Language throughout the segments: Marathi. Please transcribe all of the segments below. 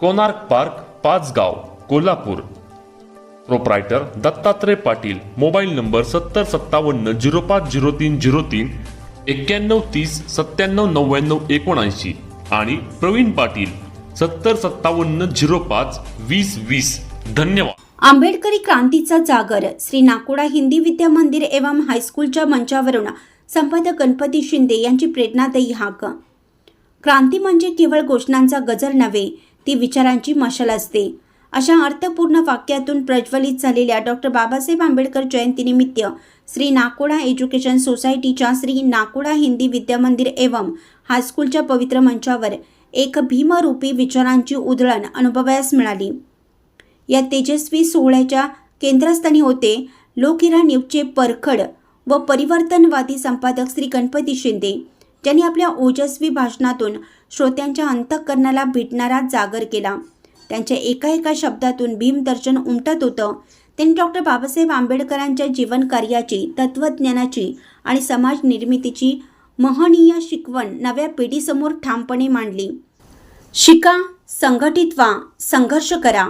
Konark park Pachgaon Kolhapur. Proprietor Dattatray Patil mobile number सत्तर सत्तावन्न झिरो पाच झिरो तीन झिरो तीन एक्क्याण्णव तीस सत्त्याण्णव नव्याण्णव एकोणऐंशी आणि प्रवीण पाटील सत्तर सत्तावन्न झिरो पाच वीस वीस. धन्यवाद. आंबेडकरी क्रांतीचा जागर श्री नाकोडा हिंदी विद्या मंदिर एवम हायस्कूलच्या मंचावरून संपादक गणपती शिंदे यांची प्रेरणादायी हाक. क्रांती म्हणजे केवळ घोषणांचा गजर नव्हे ती विचारांची मशाल असते. अशा अर्थपूर्ण वाक्यातून प्रज्वलित झालेल्या डॉक्टर बाबासाहेब आंबेडकर जयंतीनिमित्त श्री नाकोडा एज्युकेशन सोसायटीच्या श्री नाकोडा हिंदी विद्यामंदिर एवं हायस्कूलच्या पवित्र मंचावर एक भीमरूपी विचारांची उधळण अनुभवायास मिळाली. या तेजस्वी सोहळ्याच्या केंद्रस्थानी होते लोकहिरा न्यूजचे परखड व परिवर्तनवादी संपादक श्री गणपती शिंदे. ज्यांनी आपल्या ओजस्वी भाषणातून श्रोत्यांच्या अंतःकरणाला भेटणारा जागर केला. त्यांच्या एका एका शब्दातून भीमदर्शन उमटत होतं. त्यांनी डॉक्टर बाबासाहेब आंबेडकरांच्या जीवनकार्याची तत्त्वज्ञानाची आणि समाज निर्मितीची महनीय शिकवण नव्या पिढीसमोर ठामपणे मांडली. शिका संघटित व्हा संघर्ष करा.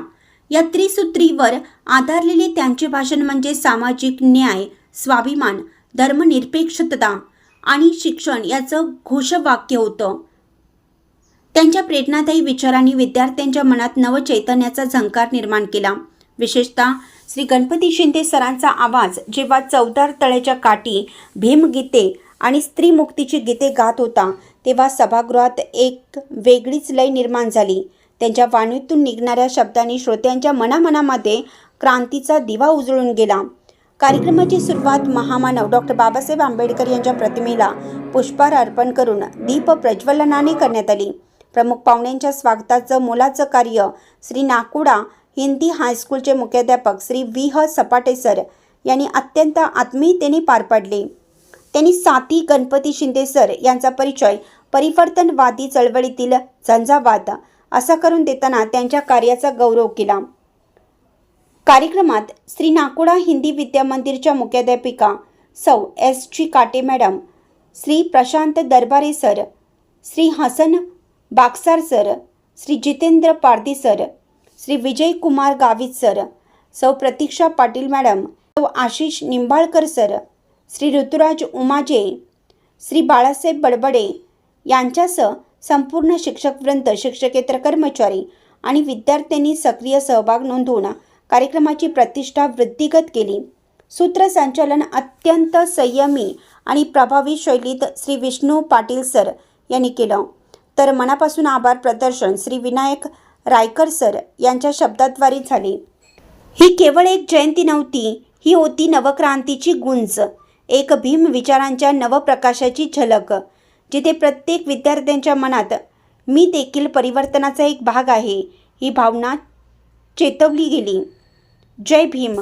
या त्रिसूत्रीवर आधारलेले त्यांचे भाषण म्हणजे सामाजिक न्याय स्वाभिमान धर्मनिरपेक्षता. आणि शिक्षण याचं घोषवाक्य होतं. त्यांच्या प्रेरणादायी विचारांनी विद्यार्थ्यांच्या मनात नवचैतन्याचा झंकार निर्माण केला. विशेषतः श्री गणपती शिंदे सरांचा आवाज जेव्हा चौदार तळ्याच्या काठी भीमगीते आणि स्त्रीमुक्तीची गीते गात होता तेव्हा सभागृहात एक वेगळीच लय निर्माण झाली. त्यांच्या वाणीतून निघणाऱ्या शब्दांनी श्रोत्यांच्या मनामनामध्ये क्रांतीचा दिवा उजळून गेला. कार्यक्रमाची सुरुवात महामानव डॉक्टर बाबासाहेब आंबेडकर यांच्या प्रतिमेला पुष्पहार अर्पण करून दीप प्रज्वलनाने करण्यात आली. प्रमुख पाहुण्यांच्या स्वागताचं मोलाचं कार्य श्री नाकुडा हिंदी हायस्कूलचे मुख्याध्यापक श्री व्ही ह सपाटे सर यांनी अत्यंत आत्मीयतेने पार पाडले. त्यांनी साती गणपती शिंदे सर यांचा परिचय परिवर्तनवादी चळवळीतील झंझावाद असा करून देताना त्यांच्या कार्याचा गौरव केला. कार्यक्रमात श्री नाकोडा हिंदी विद्यामंदिरच्या मुख्याध्यापिका सौ S G Kate madam Shri Prashant Darbare sir Shri Hasan Bagsar sir Shri Jitendra Pardi sir Shri Vijay Kumar Gavit sir Sau Pratiksha Patil madam Sau Ashish Nimbalkar sir Shri Ruturaj Umaje Shri Balasaheb Badbade यांच्यासह संपूर्ण शिक्षकवृंद शिक्षकेतर कर्मचारी आणि विद्यार्थ्यांनी सक्रिय सहभाग नोंदवून कार्यक्रमाची प्रतिष्ठा वृद्धिगत केली. सूत्रसंचालन अत्यंत संयमी आणि प्रभावी शैलीत श्री विष्णू पाटील सर यांनी केलं. तर मनापासून आभार प्रदर्शन श्री विनायक रायकर सर यांच्या शब्दाद्वारे झाले. ही केवळ एक जयंती नव्हती ही होती नवक्रांतीची गुंज. एक भीम विचारांच्या नवप्रकाशाची झलक जिथे प्रत्येक विद्यार्थ्यांच्या मनात मी देखील परिवर्तनाचा एक भाग आहे ही भावना चेतवली गेली. जय भीम